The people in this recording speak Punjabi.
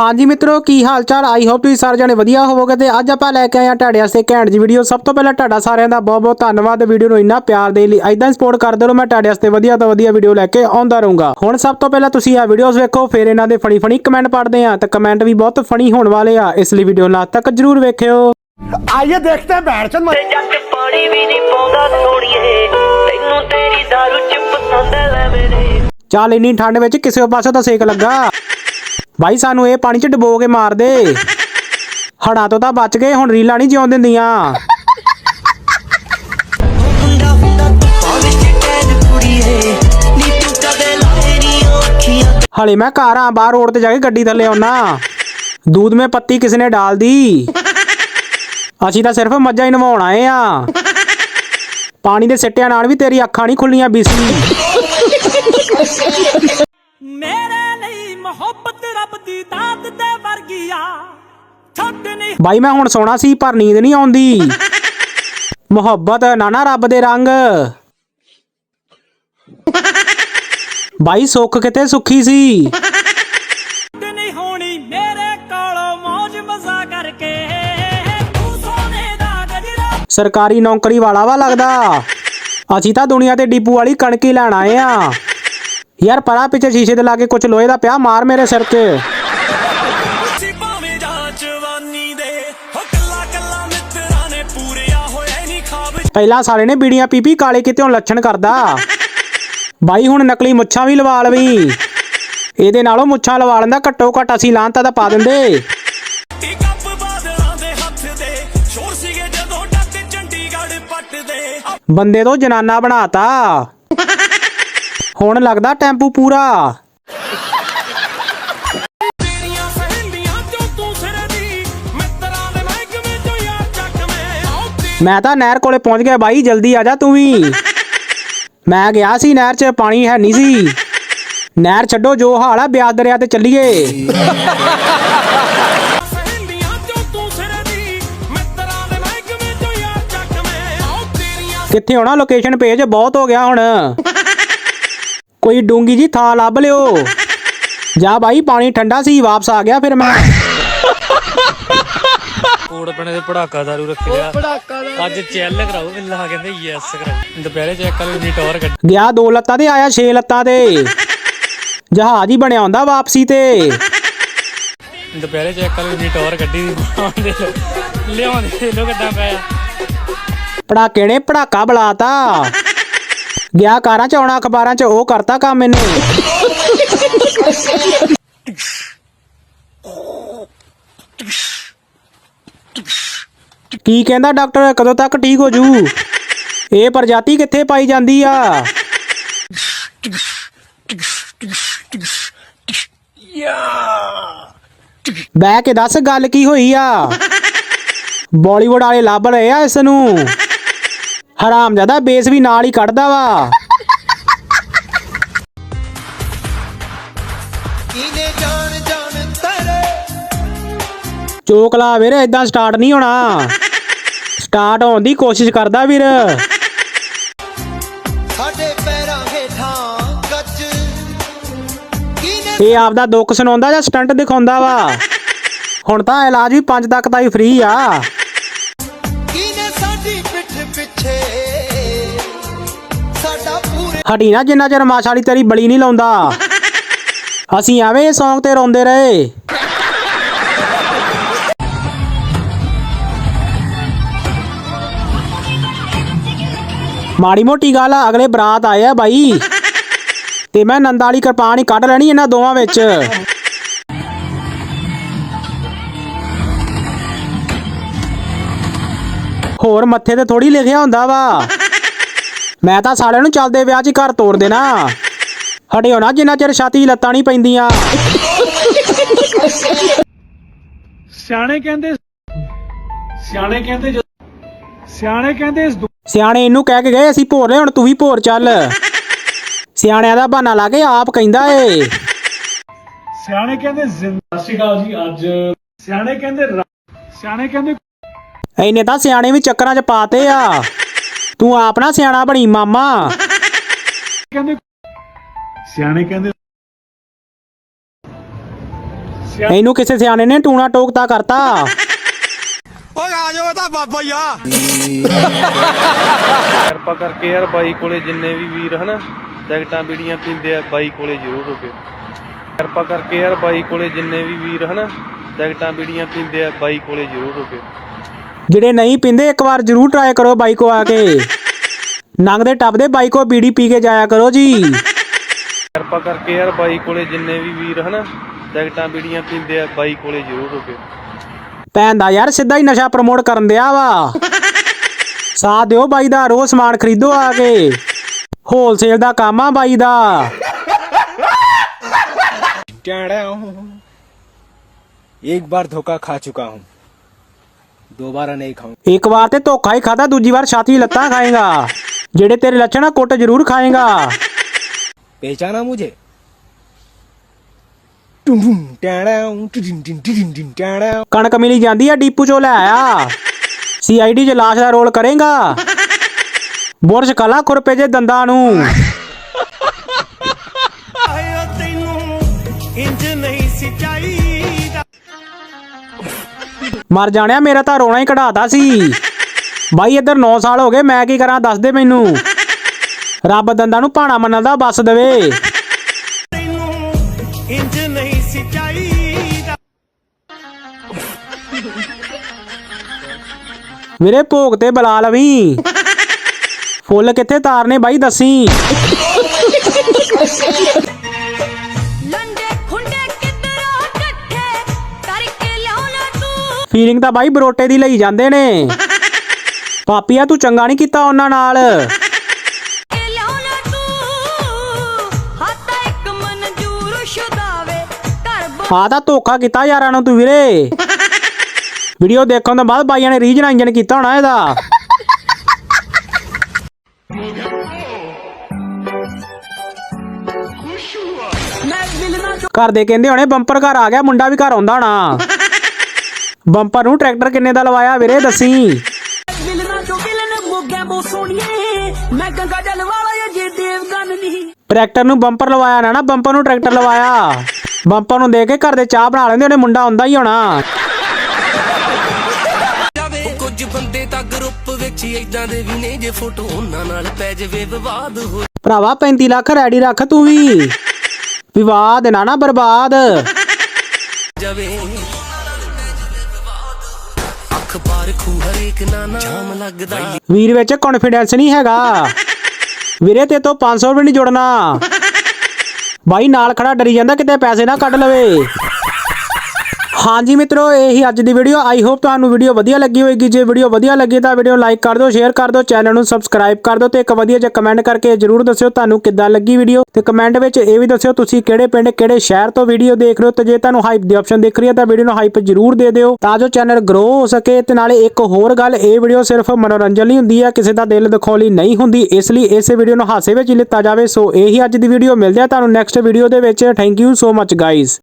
ਹਾਂਜੀ ਮਿੱਤਰੋ ਕੀ ਹਾਲ ਚਾਲ ਆਈ ਹੋਪ ਤੁਸੀਂ ਸਾਰੇ ਜਣੇ ਵਧੀਆ ਹੋਵੋਗੇ ਤੇ ਅੱਜ ਆਪਾਂ ਲੈ ਕੇ ਆਏ ਹਾਂ ਤੁਹਾਡੇ ਵਾਸਤੇ ਘੈਂਟ ਜੀ ਵੀਡੀਓ ਸਭ ਤੋਂ ਪਹਿਲਾਂ ਤੁਹਾਡਾ ਸਾਰਿਆਂ ਦਾ ਬਹੁਤ ਬਹੁਤ ਧੰਨਵਾਦ। ਵੀਡੀਓ ਨੂੰ ਇੰਨਾ ਪਿਆਰ ਦੇ ਲਈ ਐਦਾਂ ਸਪੋਰਟ ਕਰਦੇ ਰਹੋ। ਮੈਂ ਤੁਹਾਡੇ ਵਾਸਤੇ ਵਧੀਆ ਤੋਂ ਵਧੀਆ ਵੀਡੀਓ ਲੈ ਕੇ ਆਉਂਦਾ ਰਹੂੰਗਾ। ਹੁਣ ਸਭ ਤੋਂ ਪਹਿਲਾਂ ਤੁਸੀਂ ਇਹ ਵੀਡੀਓਜ਼ ਵੇਖੋ ਫਿਰ ਇਹਨਾਂ ਦੇ ਫਣੀ ਫਣੀ ਕਮੈਂਟ ਪੜ੍ਹਦੇ ਆ ਤਾਂ ਕਮੈਂਟ ਵੀ ਬਹੁਤ ਫਣੀ ਹੋਣ ਵਾਲੇ ਆ। ਇਸ ਲਈ ਵੀਡੀਓ ਲਾਸਟ ਤੱਕ ਜਰੂਰ ਵੇਖਿਓ। ਆਈਏ ਦੇਖਦੇ ਹਾਂ ਬੈਠ ਚੰਦ। ਤੇ ਪਾਣੀ ਵੀ ਨਹੀਂ ਪਾਉਂਦਾ ਸੋਣੀਏ ਤੈਨੂੰ ਤੇਰੀ ਦਾਰੂ ਚ ਪਸੰਦ ਲੈ ਮੇਰੇ। ਚੱਲ ਇੰਨੀ ਠੰਡ ਵਿੱਚ ਕਿਸੇ ਪਾਸੇ ਤਾਂ ਸੇਕ ਲੱਗਾ। ਭਾਈ ਸਾਨੂੰ ਇਹ ਪਾਣੀ 'ਚ ਡੁਬੋ ਕੇ ਮਾਰ ਦੇ ਹੜਾਂ ਤੋਂ ਤਾਂ ਬਚ ਗਏ ਹੁਣ ਰੀਲਾਂ ਨਹੀਂ ਜਿਉਂ ਦਿੰਦੀਆਂ ਮੁੰਡਾ ਹੁੰਦਾ ਤੂੰ ਵਿੱਚ ਕੈਦ ਕੁੜੀਏ ਨੀ ਤੂੰ ਕਦੇ ਲਾਏ ਨੀ ਅੱਖੀਆਂ ਹਲੇ ਮੈਂ ਘਰ ਆ ਬਾਹਰ ਰੋਡ ਤੇ ਜਾ ਕੇ ਗੱਡੀ ਥੱਲੇ ਆਉਣਾ दूध में पत्ती किसने डाल दी ਅਸੀਂ ਤਾਂ ਸਿਰਫ ਮੱਝਾਂ ਹੀ ਨਵਾਉਣ ਆਏ ਆ ਪਾਣੀ ਦੇ ਸਿੱਟਿਆਂ ਨਾਲ ਵੀ ਤੇਰੀ ਅੱਖਾਂ ਨਹੀਂ ਖੁੱਲੀਆਂ ਬੀਸੀ ਮੁਹੱਬਤ ਰੱਬ ਦੀ ਦਾਤ ਤੇ ਵਰਗੀਆ। ਛੱਡ ਨਹੀਂ ਬਾਈ ਮੈਂ ਹੁਣ ਸੋਣਾ ਸੀ ਪਰ ਨੀਂਦ ਨਹੀਂ ਆਉਂਦੀ। ਮੁਹੱਬਤ ਨਾਨਾ ਰੱਬ ਦੇ ਰੰਗ। ਬਾਈ ਸੁੱਖ ਕਿਤੇ ਸੁੱਖੀ ਸੀ? ਛੱਡ ਨਹੀਂ ਹੋਣੀ ਮੇਰੇ ਕੋਲੋਂ ਮौज ਮਜ਼ਾ ਕਰਕੇ। ਤੂੰ ਸੋਨੇ ਦਾ ਗਜਰਾ। ਸਰਕਾਰੀ ਨੌਕਰੀ ਵਾਲਾ ਵਾ ਲੱਗਦਾ। ਅਸੀਂ ਤਾਂ ਦੁਨੀਆ ਤੇ ਡੀਪੂ ਵਾਲੀ ਕਣਕ ਹੀ ਲੈਣ ਆਏ ਆ। ਯਾਰ ਪਰਾਂ ਪਿੱਛੇ ਸ਼ੀਸ਼ੇ ਦੇ ਲਾਗੇ ਕੁਝ ਲੋਹੇ ਦਾ ਪਿਆ ਮਾਰ ਮੇਰੇ ਸਿਰ ਦੇ ਖਾਬ ਪਹਿਲਾਂ ਸਾਲੇ ਨੇ ਬੀੜੀਆਂ ਪੀਪੀ ਕਾਲੇ ਕਿਤੇ ਹੁਣ ਲੱਛਣ ਕਰਦਾ। ਬਾਈ ਹੁਣ ਨਕਲੀ ਮੁੱਛਾਂ ਵੀ ਲਵਾ ਲਵੀ। ਇਹਦੇ ਨਾਲੋਂ ਮੁੱਛਾਂ ਲਵਾ ਲੈਂਦਾ ਘੱਟੋ ਘੱਟ ਅਸੀਂ ਲਾਂਤਾ ਤਾਂ ਪਾ ਦਿੰਦੇ। ਦੇ ਦੇ ਸ਼ੋਰ ਦੇ ਬੰਦੇ ਤੋਂ ਜਨਾਨਾ ਬਣਾਤਾ। ਹੁਣ ਲੱਗਦਾ ਟੈਂਪੂ ਪੂਰਾ। ਮੈਂ। ਤੇ ਨਹਿਰ ਕੋਲੇ ਪਹੁੰਚ ਗਿਆ ਬਾਈ ਜਲਦੀ ਆ ਜਾ ਤੂੰ ਵੀ। ਮੈਂ ਗਿਆ ਸੀ ਨਹਿਰ 'ਚ ਪਾਣੀ ਹੈ ਨਹੀਂ ਸੀ। ਨਹਿਰ ਛੱਡੋ ਜੋ ਹਾਲ ਆ ਬਿਆਸ ਦਰਿਆ ਤੇ ਚੱਲੀਏ। ਕਿੱਥੇ ਹੋਣਾ ਲੋਕੇਸ਼ਨ ਪੇਜ ਬਹੁਤ ਹੋ ਗਿਆ ਹੁਣ। ਕੋਈ ਡੂੰਗੀ ਜੀ ਥਾਂ ਲੱਭ ਲਿਓ। ਜਾ ਬਾਈ ਪਾਣੀ ਠੰਡਾ ਸੀ ਵਾਪਸ ਆ ਗਿਆ ਫਿਰ ਮੈਂ। ਕੋੜ ਆਪਣੇ ਦੇ ਪੜਾਕਾ ਦਾਰੂ ਰੱਖਿਆ ਅੱਜ ਚੈੱਲ ਕਰਾਓ ਬਿੱਲਾ ਕਹਿੰਦੇ ਯੈਸ ਕਰਾਓ। ਦੁਪਹਿਰੇ ਚੈੱਕ ਕਰ ਲਈ ਟੌਰ ਕੱਢ। ਗਿਆ ਦੋ ਲੱਤਾਂ ਤੇ ਆਇਆ ਛੇ ਲੱਤਾਂ ਤੇ। ਜਹਾਜ਼ ਹੀ ਬਣਿਆ ਹੁੰਦਾ ਵਾਪਸੀ ਤੇ। ਦੁਪਹਿਰੇ ਚੈੱਕ ਕਰ ਲਈ ਟੌਰ ਕੱਢੀ। ਆਉਂਦੇ ਲਿਆਉਂਦੇ ਲੋ ਗੱਡਾ ਪਿਆ। ਪੜਾਕੇ ਨੇ ਪੜਾਕਾ ਬੁਲਾਤਾ। ਗਿਆ ਕਾਰਾਂ ਚ, ਆਉਣਾ ਅਖਬਾਰਾਂ ਚ, ਉਹ ਕਰਤਾ ਕੰਮ ਇਹਨੇ। ਕੀ ਕਹਿੰਦਾ ਡਾਕਟਰ? ਕਦੋਂ ਤੱਕ ਠੀਕ ਹੋ ਜੂ? ਇਹ ਪ੍ਰਜਾਤੀ ਕਿੱਥੇ ਪਾਈ ਜਾਂਦੀ ਆ? ਬਹਿ ਕੇ ਦੱਸ ਗੱਲ ਕੀ ਹੋਈ ਆ? ਬਾਲੀਵੁੱਡ ਵਾਲੇ ਲੱਭ ਰਹੇ ਆ ਇਸ ਨੂੰ ਹਰਾਮਜ਼ਾਦਾ ਬੇਸ ਵੀ ਨਾਲ ਹੀ ਕੱਢਦਾ ਵਾ। ਚੋਕਲਾ ਵੀਰ ਇਦਾਂ ਸਟਾਰਟ ਨਹੀਂ ਹੋਣਾ। ਸਟਾਰਟ ਹੋਣ ਦੀ ਕੋਸ਼ਿਸ਼ ਕਰਦਾ ਵੀਰ। ਇਹ ਆਪ ਦਾ ਦੁੱਖ ਸੁਣਾਉਂਦਾ ਜਾਂ ਸਟੰਟ ਦਿਖਾਉਂਦਾ ਵਾ? ਹੁਣ ਤਾਂ ਇਲਾਜ ਵੀ 5 ਤੱਕ ਦਾ ਹੀ ਫ੍ਰੀ ਆ। ਹਟੀ ਨਾ ਜਿੰਨਾ ਚਿਰ ਮਾਸ਼ ਵਾਲੀ ਤੇਰੀ ਬਲੀ ਨਹੀਂ ਲਾਉਂਦਾ। ਅਸੀਂ ਐਵੇਂ ਇਹ Song ਤੇ ਰੋਂਦੇ ਰਹੇ। ਮਾੜੀ ਮੋਟੀ ਗੱਲ ਆ, ਅਗਲੇ ਬਰਾਤ ਆਏ ਆ ਬਾਈ। ਤੇ ਮੈਂ ਨੰਦਾ ਵਾਲੀ ਕਿਰਪਾਨ ਹੀ ਕੱਢ ਲੈਣੀ ਇਹਨਾਂ ਦੋਵਾਂ ਵਿੱਚ। ਹੋਰ ਮੱਥੇ ਤੇ ਥੋੜੀ ਲਿਖਿਆ ਹੁੰਦਾ ਵਾ। ਮੈਂ ਤਾਂ ਸਾਲਿਆਂ ਨੂੰ ਚੱਲਦੇ ਵਿਆਹ 'ਚ ਹੀ ਘਰ ਤੋੜ ਦੇਣਾ। ਹਟਿਓ ਨਾ ਜਿੰਨਾ ਚਿਰ ਛਾਤੀ 'ਚ ਲੱਤਾਂ ਨਹੀਂ ਪੈਂਦੀਆਂ। ਸਿਆਣੇ ਕਹਿੰਦੇ ਸਿਆਣੇ ਕਹਿੰਦੇ ਜਦ- ਸਿਆਣੇ ਕਹਿੰਦੇ ਇਸ ਦੁ- ਸਿਆਣੇ ਇਹਨੂੰ ਕਹਿ ਕੇ ਗਏ ਅਸੀਂ ਭੋਰ ਰਹੇ ਹੁਣ ਤੂੰ ਵੀ ਭੋਰ ਚੱਲ। ਸਿਆਣਿਆਂ ਦਾ ਬਹਾਨਾ ਲਾ ਕੇ ਆਪ ਕਹਿੰਦਾ ਏ। ਸਿਆਣੇ ਕਹਿੰਦੇ ਜ਼ਿੰਦ- ਸਤਿ ਸ਼੍ਰੀ ਅਕਾਲ ਜੀ ਅੱਜ ਸਿਆਣੇ ਕਹਿੰਦੇ ਰਾ- ਸਿਆਣੇ ਕਹਿੰਦੇ ਐਨੇ ਤਾਂ ਸਿਆਣੇ ਵੀ ਚੱਕਰਾਂ 'ਚ ਪਾਤੇ ਆ। ਤੂੰ ਆਪ ਨਾ ਸਿਆਣਾ ਬਣੀ ਮਾਮਾ। ਕਹਿੰਦੇ ਸਿਆਣੇ ਕਹਿੰਦੇ ਇਹਨੂੰ ਕਿਸੇ ਸਿਆਣੇ ਨੇ ਟੂਣਾ ਟੋਕਤਾ ਕਰਤਾ। ਕਿਰਪਾ ਕਰਕੇ ਯਾਰ ਬਾਈ ਕੋਲੇ ਜਿੰਨੇ ਵੀ ਵੀਰ ਹਨ ਟਿਕਟਾਂ ਬੀੜੀਆਂ ਪੀਂਦੇ ਆ ਬਾਈ ਕੋਲੇ ਜ਼ਰੂਰ ਰੁਕੇ। ਕਿਰਪਾ ਕਰਕੇ ਯਾਰ ਬਾਈ ਕੋਲੇ ਜਿੰਨੇ ਵੀ ਵੀਰ ਹਨ ਟਿਕਟਾਂ ਬੀੜੀਆਂ ਪੀਂਦੇ ਆ ਬਾਈ ਕੋਲੇ ਜ਼ਰੂਰ ਰੁਕੇ। ਜਿਹੜੇ ਨਹੀਂ ਪੀਂਦੇ ਇੱਕ ਵਾਰ ਜ਼ਰੂਰ ਟਰਾਈ ਕਰੋ ਬਾਈ ਕੋ ਆ ਕੇ। ਨੰਗਦੇ ਟੱਪਦੇ ਬਾਈ ਕੋ ਬੀੜੀ ਪੀ ਕੇ ਜਾਇਆ ਕਰੋ ਜੀ। ਕਿਰਪਾ ਕਰਕੇ ਯਾਰ ਬਾਈ ਕੋਲੇ ਜਿੰਨੇ ਵੀ ਵੀਰ ਹਨ ਡੈਗਟਾਂ ਬੀੜੀਆਂ ਪੀਂਦੇ ਆ ਬਾਈ ਕੋਲੇ ਜ਼ਰੂਰ ਰੁਕੇ। ਭੈਣ ਦਾ ਯਾਰ ਸਿੱਧਾ ਹੀ ਨਸ਼ਾ ਪ੍ਰਮੋਟ ਕਰਨ ਦਿਆ ਵਾ। ਸਾਹ ਦਿਓ ਬਾਈ ਦਾ ਰੋਜ਼ ਸਮਾਨ ਖਰੀਦੋ ਆ ਕੇ। ਹੋਲਸੇਲ ਦਾ ਕੰਮ ਆ ਬਾਈ ਦਾ। ਕਹਿਣਾ ਹੂੰ? ਇੱਕ ਵਾਰ ਧੋਖਾ ਖਾ ਚੁੱਕਾ ਹੂੰ। ਦੁਬਾਰਾ ਨਹੀਂ ਖਾਉਂਗਾ ਇੱਕ ਵਾਰ ਤੇ ਧੋਖਾ ਹੀ ਖਾਦਾ ਦੂਜੀ ਵਾਰ ਛਾਤੀ ਲੱਤਾਂ ਖਾਏਗਾ ਜਿਹੜੇ ਤੇਰੇ ਲੱਛਣ ਆ ਕੁੱਟ ਜ਼ਰੂਰ ਖਾਏਗਾ ਪਹਿਚਾਨਾ ਮੁਝੇ ਕਣਕ ਮਿਲੀ ਜਾਂਦੀ ਆ ਡੀਪੂ ਚੋਂ ਲੈ ਆਇਆ ਸੀਆਈਡੀ ਚ ਲਾਸ਼ ਦਾ ਰੋਲ ਕਰੇਗਾ ਬੁਰਸ਼ ਕਲਾ ਖੁਰਪੇ ਜੇ ਦੰਦਾਂ ਨੂੰ ਤੈਨੂੰ ਇੰਜ ਨਹੀਂ ਸਿਚਾਈ ਮਰ ਜਾਣਿਆ, ਮੇਰਾ ਤਾਂ ਰੋਣਾ ਹੀ ਕਢਾਤਾ ਸੀ। ਬਾਈ, ਇੱਧਰ 9 ਸਾਲ ਹੋ ਗਏ, ਮੈਂ ਕੀ ਕਰਾਂ, ਦੱਸ ਦੇ ਮੈਨੂੰ। ਰੱਬ ਦੰਦਾਂ ਨੂੰ ਭਾਣਾ ਮੰਨਣ ਦਾ ਬਸ ਦੇਵੇ। ਤੈਨੂੰ ਇੰਜ ਨਹੀਂ ਸੀ ਚਾਹੀਦਾ ਵੀਰੇ ਭੋਗ ਤੇ ਬੁਲਾ ਲਵੀਂ। ਫੁੱਲ ਕਿੱਥੇ ਤਾਰਨੇ ਬਾਈ, ਦੱਸੀ। ਫੀਲਿੰਗ ਤਾਂ ਬਾਈ ਬਰੋਟੇ ਦੀ ਲਈ ਜਾਂਦੇ ਨੇ। ਪਾਪੀਆ ਤੂੰ ਚੰਗਾ ਨਹੀਂ ਕੀਤਾ ਉਹਨਾਂ ਨਾਲ। ਆ ਤਾਂ ਧੋਖਾ ਕੀਤਾ ਯਾਰਾਂ ਨੂੰ ਤੂੰ ਵੀਰੇ। ਵੀਡੀਓ ਦੇਖਣ ਤੋਂ ਬਾਅਦ ਬਾਈਆਂ ਨੇ ਰੀਜਨ ਇੰਜਨ ਕੀਤਾ ਹੋਣਾ ਇਹਦਾ। ਘਰ ਦੇ ਕਹਿੰਦੇ ਹੋਣੇ, ਬੰਪਰ ਘਰ ਆ ਗਿਆ, ਮੁੰਡਾ ਵੀ ਘਰ ਆਉਂਦਾ ਹੋਣਾ। ਬੰਪਰ ਨੂੰ ਟਰੈਕਟਰ ਕਿੰਨੇ ਦਾ ਲਵਾਇਆ ਵੀਰੇ ਦੱਸੀ। ਟਰੈਕਟਰ ਨੂੰ ਬੰਪਰ ਲਵਾਇਆ ਨਾ ਨਾ ਬੰਪਰ ਨੂੰ ਟਰੈਕਟਰ ਲਵਾਇਆ। ਬੰਪਰ ਨੂੰ ਦੇ ਕੇ ਘਰ ਦੇ ਚਾਹ ਬਣਾ ਲੈਂਦੇ ਉਹਨੇ ਮੁੰਡਾ ਆਉਂਦਾ ਹੀ ਹੋਣਾ। ਕੁਝ ਬੰਦੇ ਤਾਂ ਗਰੁੱਪ ਵਿੱਚ ਇਦਾਂ ਦੇ ਵੀ ਨੇ ਜੇ ਫੋਟੋ ਉਹਨਾਂ ਨਾਲ ਪੈ ਜਾਵੇ ਵਿਵਾਦ ਹੋ ਭਰਾਵਾ 35 ਲੱਖ ਰੈਡੀ ਰੱਖ ਤੂੰ ਵੀ। ਵਿਵਾਦ ਨਾ ਨਾ ਬਰਬਾਦ। ਜਾਵੇ। ਅਖਬਾਰ ਖੂ ਹਰੇਕ ਨਾ ਨਾਮ ਲੱਗਦਾ। ਵੀਰ ਵਿੱਚ ਕੌਨਫੀਡੈਂਸ ਨਹੀਂ ਹੈਗਾ। ਵੀਰੇ ਤੇ ਤੋਂ 500 ਰੁਪਏ ਨਹੀਂ ਜੁੜਨਾ। ਬਾਈ ਨਾਲ ਖੜਾ ਡਰੀ ਜਾਂਦਾ, ਕਿਤੇ ਪੈਸੇ ਨਾ ਕੱਢ ਲਵੇ। ਹਾਂਜੀ ਮਿੱਤਰੋ, ਇਹੀ ਅੱਜ ਦੀ ਵੀਡੀਓ ਆਈ ਹੋਪ ਤੁਹਾਨੂੰ ਵੀਡੀਓ ਵਧੀਆ ਲੱਗੀ ਹੋਵੇਗੀ। ਜੇ ਵੀਡੀਓ ਵਧੀਆ ਲੱਗੀ, ਤਾਂ ਵੀਡੀਓ ਲਾਈਕ ਕਰ ਦਿਓ ਸ਼ੇਅਰ ਕਰ ਦਿਓ ਚੈਨਲ ਨੂੰ ਸਬਸਕ੍ਰਾਈਬ ਕਰ ਦਿਓ ਤੇ ਇੱਕ ਵਧੀਆ ਜਿਹਾ ਕਮੈਂਟ ਕਰਕੇ ਜਰੂਰ ਦੱਸਿਓ ਤੁਹਾਨੂੰ ਕਿੱਦਾਂ ਲੱਗੀ ਵੀਡੀਓ ਤੇ ਕਮੈਂਟ ਵਿੱਚ ਇਹ ਵੀ ਦੱਸਿਓ, ਤੁਸੀਂ ਕਿਹੜੇ ਪਿੰਡ, ਕਿਹੜੇ ਸ਼ਹਿਰ ਤੋਂ ਵੀਡੀਓ ਦੇਖ ਰਹੇ ਹੋ। ਤੇ ਜੇ ਤੁਹਾਨੂੰ ਹਾਈਪ ਦੀ ਆਪਸ਼ਨ ਦਿਖ ਰਹੀ ਹੈ, ਤਾਂ ਵੀਡੀਓ ਨੂੰ ਹਾਈਪ ਜਰੂਰ ਦੇ ਦਿਓ, ਤਾਂ ਜੋ ਚੈਨਲ ਗਰੋ ਹੋ ਸਕੇ। ਤੇ ਨਾਲੇ ਇੱਕ ਹੋਰ ਗੱਲ, ਇਹ ਵੀਡੀਓ ਸਿਰਫ ਮਨੋਰੰਜਨ ਲਈ ਹੁੰਦੀ ਹੈ, ਕਿਸੇ ਦਾ ਦਿਲ ਦਿਖਾਉਣ ਲਈ ਨਹੀਂ ਹੁੰਦੀ। ਇਸ ਲਈ ਇਸ ਵੀਡੀਓ ਨੂੰ ਹਾਸੇ ਵਿੱਚ ਹੀ ਲਿੱਤਾ ਜਾਵੇ। ਸੋ ਇਹੀ ਅੱਜ ਦੀ ਵੀਡੀਓ ਮਿਲਦੇ ਆ ਤੁਹਾਨੂੰ ਨੈਕਸਟ ਵੀਡੀਓ ਦੇ ਵਿੱਚ। Thank you so much guys